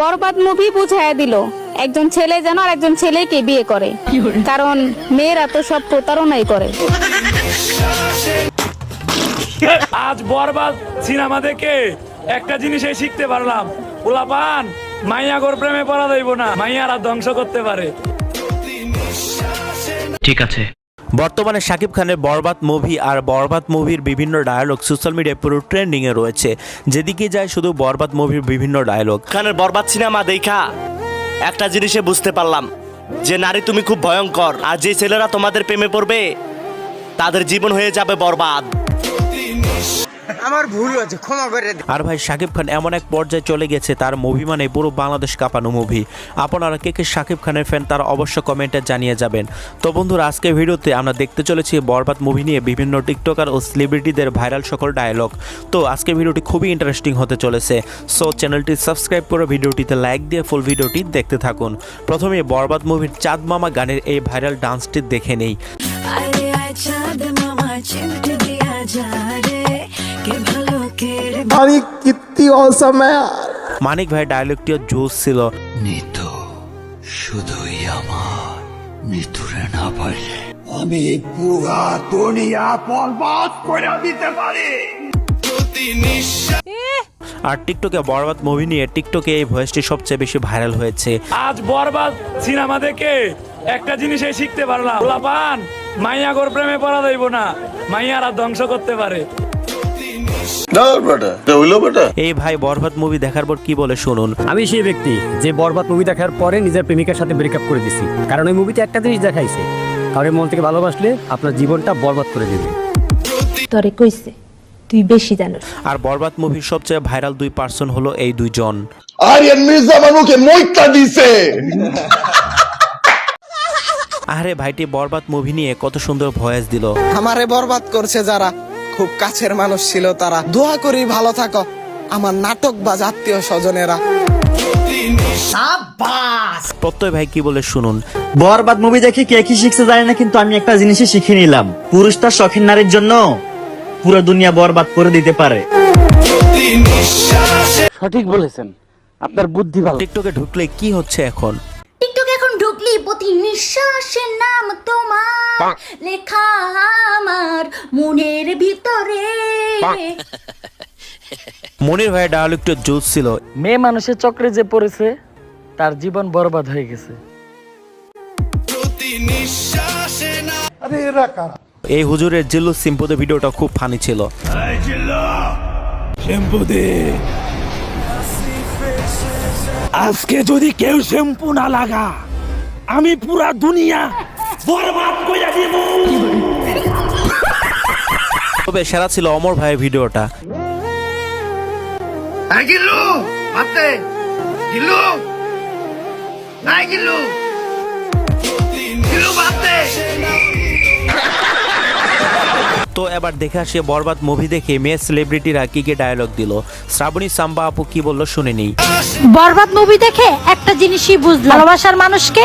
বরবাদ movie বুঝাইয়া দিল একজন ছেলে যেন আর একজন ছেলেকে বিয়ে করে। কারণ মেয়েরা তো সব প্রতারণাই করে। আজ বরবাদ সিনেমা দেখে একটা জিনিসই শিখতে পারলাম। পোলাপান মাইয়া গোর প্রেমে পড়া যাইব না মাইয়ারা ধ্বংস করতে পারে। ঠিক আছে। বর্তমানে শাকিব খানের বরবাদ মুভি আর বরবাদ মুভির বিভিন্ন ডায়ালগ সোশ্যাল মিডিয়ায় পুরো ট্রেন্ডিংয়ে রয়েছে। যেদিকে যায় শুধু বরবাদ মুভির বিভিন্ন ডায়ালগ খানের বরবাদ সিনেমা দেখা, একটা জিনিসে বুঝতে পারলাম যে নারী তুমি খুব ভয়ঙ্কর আর যে ছেলেরা তোমাদের প্রেমে পড়বে, তাদের জীবন হয়ে যাবে বরবাদ। আমার ভুল হয়েছে ক্ষমা করে আর ভাই শাকিব খান এমন এক পর্যায়ে চলে গেছে তার মুভি মানে পুরো বাংলাদেশ কাঁপানো মুভি আপনারা কে কে শাকিব খানের ফ্যান তারা অবশ্য কমেন্টে জানিয়ে যাবেন। তো বন্ধুরা আজকে ভিডিওতে আমরা দেখতে চলেছি বরবাদ মুভি নিয়ে বিভিন্ন টিকটকার ও সেলিব্রিটিদের ভাইরাল সকল ডায়লগ তো আজকে ভিডিওটি খুবই ইন্টারেস্টিং হতে চলেছে। সো চ্যানেলটি সাবস্ক্রাইব করে ভিডিওটিতে লাইক দিয়ে ফুল ভিডিওটি দেখতে থাকুন। প্রথমে বরবাদ মুভির চাঁদ মামা গানের এই ভাইরাল ডান্সটি দেখে নেই। আরে আয় চাঁদ মামা চিমটি দিয়া যা রে। কে রে भाई कितनी औसम है यार মানিক ভাই ডায়লগটিও জোস ছিল নিতু শুধুই আমার নিতুরে না পারলে আমি পুরা দুনিয়া বরবাদ করে দিতে পারি আর টিকটকে বরবাদ মুভি নিয়ে টিকটকে এই ভয়েসটি সবচেয়ে বেশি ভাইরাল হয়েছে আজ বরবাদ সিনেমা দেখে একটা জিনিসই শিখতে পারলাম পোলাপান মাইয়া গোর প্রেমে পড়া যাইব না মাইয়ারা ধ্বংস করতে পারে এই ভাই বরবাদ মুভি দেখার পর কি বলে শুনুন? আমি সেই ব্যক্তি যে বরবাদ মুভি দেখার পরে নিজের প্রেমিকার সাথে ব্রেকআপ করে দিছি কারণ ওই মুভিতে একটা জিনিস দেখাইছে। মন থেকে ভালোবাসলে আপনার জীবনটা বরবাদ করে দেবে। তরে কইছে তুই বেশি জানোস। আর বরবাদ মুভির সবচেয়ে ভাইরাল দুই পার্সন হলো এই দুইজন। আরিয়ান মির্জা মানুকে মইতা দিছে। আরে ভাইটি বরবাদ মুভি নিয়ে কত সুন্দর ভয়েস দিল। আমারে বরবাদ করছে যারা। খুব কাছের মানুষ ছিল তারা দোয়া করি ভালো থাকো আমার নাটক বা আত্মীয় স্বজনেরা। প্রত্যয় ভাই কি বলে শুনুন? বরবাদ মুভি দেখে কে কি শিখছে জানি না কিন্তু আমি একটা জিনিসই শিখে নিলাম। পুরুষ তার শখের নারীর জন্য পুরো দুনিয়া বরবাদ করে দিতে পারে। সঠিক বলেছেন। আপনার বুদ্ধি ভালো। টিকটকে ঢুকলে কি হচ্ছে এখন? প্রতি নিঃশ্বাসের নাম তোমার। লেখা আমার মনের ভিতরে। মনির ভাইয়ের ডায়ালগটা জোস ছিল। মেয়ে মানুষের চক্রে যে পড়েছে তার জীবন বরবাদ হয়ে গেছে। এই হুজুরের জিল্লু সিম্পুদের ভিডিওটা খুব ফানি ছিল। আজকে যদি কেউ শ্যাম্পু না লাগা আমি পুরা দুনিয়া বরবাদ করে দিব। তবে সেরা ছিল অমর ভাইয়ের ভিডিওটা। তো এবার দেখে আসি বরবাদ মুভি দেখে মেয়ে সেলিব্রিটিরা কি কি ডায়লগ দিল। শ্রাবণী সাম্বা আপু কি বলল শুনে নেই। বরবাদ মুভি দেখে একটা জিনিসই বুঝলাম। ভালোবাসার মানুষকে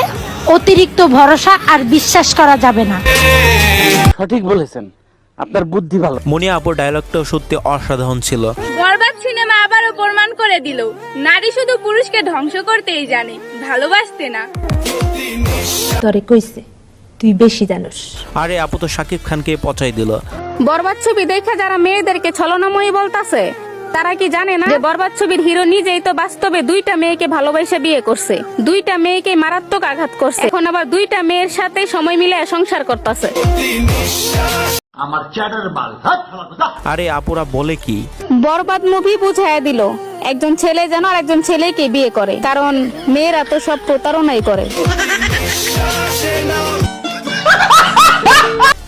অতিরিক্ত ভরসা আর বিশ্বাস করা যাবে না। সঠিক বলেছেন। আপনার বুদ্ধি ভালো। মনিয়া আপুর ডায়লগটাও সত্যি অসাধারণ ছিল। বরবাদ সিনেমা আবারও প্রমাণ করে দিল নারী শুধু পুরুষকে ধ্বংস করতেই জানে ভালোবাসতে না। তরে কইছে তুই বেশি জানোস। আরে আপু তো শাকিব খানকে পচাই দিল। বরবাদ ছবি দেখে যারা মেয়েদেরকে ছলনাময়ী বলতাছে তারা কি জানে না? যে বরবাদ ছবির হিরো নিজেই তো বাস্তবে দুইটা মেয়েকে ভালোবাসে বিয়ে করছে। দুইটা মেয়েকে মারাত্মক আঘাত করছে। এখন আবার দুইটা মেয়ের সাথে সময় মিলে সংসার করতেছে। আরে আপুরা বলে কি? বরবাদ মুভি বুঝাইয়া দিল একজন ছেলে যেন আর একজন ছেলেকে বিয়ে করে। কারণ মেয়েরা তো সব প্রতারণাই করে।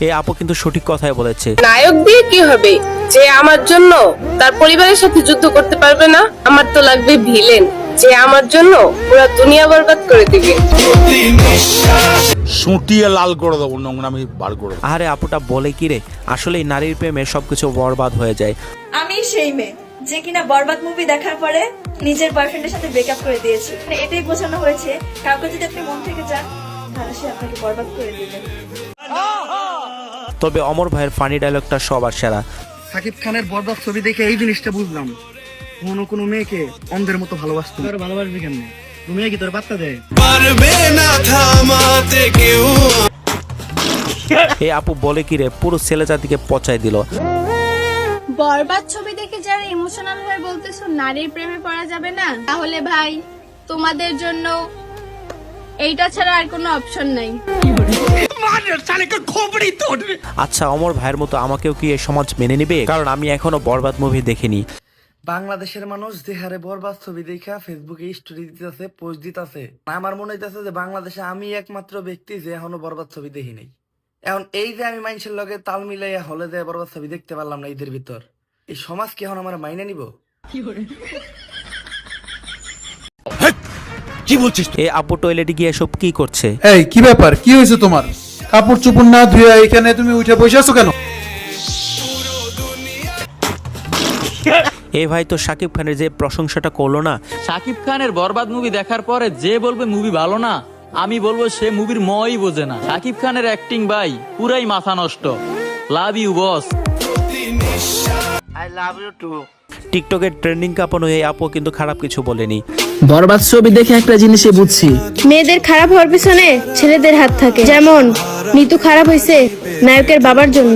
এই আপু কিন্তু সঠিক কথাই বলেছে। নায়ক দিয়ে কি হবে? যে আমার জন্য তার পরিবারের সাথে যুদ্ধ করতে পারবে না আমার তো লাগবে ভিলেন। যে আমার জন্য পুরো দুনিয়া বরবাদ করে দিবে। সুটিয়ে লাল করে দেবো নোংরামি বার করে আরে আপুটা বলে কি রে? আসলে নারীর প্রেমে সবকিছু বরবাদ হয়ে যায়। আমি সেই মেয়ে যে কিনা বরবাদ মুভি দেখার পরে নিজের বয়ফ্রেন্ডের সাথে ব্রেকআপ করে দিয়েছি। মানে এটাই বোঝানো হয়েছে কাউকে যদি আপনি মন থেকে যান তাহলে সে আপনাকে বরবাদ করে দিবে। তবে অমর ভাইয়ের ফানি ডায়লগটা সবার সেরা। সাকিব খানের বরবাদ ছবি দেখে এই জিনিসটা বুঝলাম। কোনো কোনো মেয়েকে অন্ধের মতো ভালোবাসতো। তোর ভালোবাসবি কেমনে? তুমি কি তোর বার্তা দেয়? পারবে না থামাতে কেউ। এই আপু বলে কি রে পুরো ছেলে জাতিকে পচাই দিল। বরবাদ ছবি দেখে যারা ইমোশনাল হয়ে বলতেছো নারীর প্রেমে পড়া যাবে না? তাহলে ভাই তোমাদের জন্য এইটা ছাড়া আর কোনো অপশন নাই। আচ্ছা অমর ভাইয়ের মতো আমাকেও কি এই সমাজ মেনে নিবে? কারণ আমি এখনও বরবাদ মুভি দেখিনি। বাংলাদেশের মানুষ যে হারে বরবাদ ছবি দেখা ফেসবুকে স্টোরি দিতেছে পোস্ট দিতেছে। আমার মনে হইতেছে যে বাংলাদেশে আমি একমাত্র ব্যক্তি যে এখনও বরবাদ ছবি দেখি নাই। এখন এই যে আমি মানুষের লগে তাল মিলাইয়া হলে যে বরবাদ ছবি দেখতে পারলাম না ঈদের ভিতর এই সমাজ কি এখন আমার মাইনে নিব? এই আপু টয়লেটে গিয়ে এসব কি করছে? এই কি ব্যাপার? কি হয়েছে তোমার? কাপড় চোপড় না ধুয়ে এখানে তুমি উঠে বসে আছো কেন? এ ভাই তো সাকিব খানের যে প্রশংসাটা করল না? শাকিব খানের বরবাদ মুভি দেখার পরে যে বলবে মুভি ভালো না আমি বলব সে মুভির মই বোঝে না। শাকিব খানের অ্যাক্টিং ভাই পুরাই মাথা নষ্ট। Love you boss I love you too টিকটকের ট্রেন্ডিং কাঁপানো এই আপু কিন্তু খারাপ কিছু বলেনি। বরবাদ ছবি দেখে একটা জিনিসই বুঝছি। মেয়েদের খারাপ হওয়ার পিছনে ছেলেদের হাত থাকে। যেমন নিতু খারাপ হয়েছে নায়কের বাবার জন্য।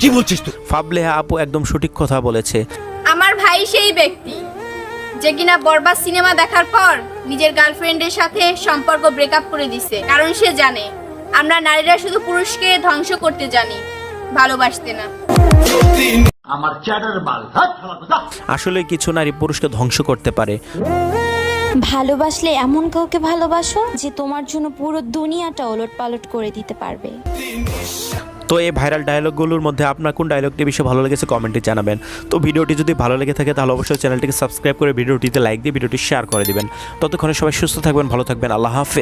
কি বলছিস তুই? ফাবলেহা আপু একদম সঠিক কথা বলেছে। আমার ভাই সেই ব্যক্তি যে কিনা বরবাদ সিনেমা দেখার পর নিজের গার্লফ্রেন্ডের সাথে সম্পর্ক ব্রেকআপ করে দিছে। কারণ সে জানে আমরা নারীরা শুধু পুরুষকে ধ্বংস করতে জানি ভালোবাসতে না। আসলে কিছু নারী পুরুষকে ধ্বংস করতে পারে। ভালোবাসলে এমন কাউকে ভালোবাসো যে তোমার জন্য পুরো দুনিয়াটা ওলট পালট করে দিতে পারবে। তো এই ভাইরাল ডায়লগগুলোর মধ্যে আপনার কোন ডায়লগটি বেশি ভালো লেগেছে কমেন্টে জানাবেন। তো ভিডিওটি যদি ভালো লেগে থাকে তাহলে অবশ্যই চ্যানেলটিকে সাবস্ক্রাইব করে ভিডিওটিতে লাইক দিয়ে ভিডিওটি শেয়ার করে দিবেন। ততক্ষণে সবাই সুস্থ থাকবেন ভালো থাকবেন আল্লাহ হাফেজ।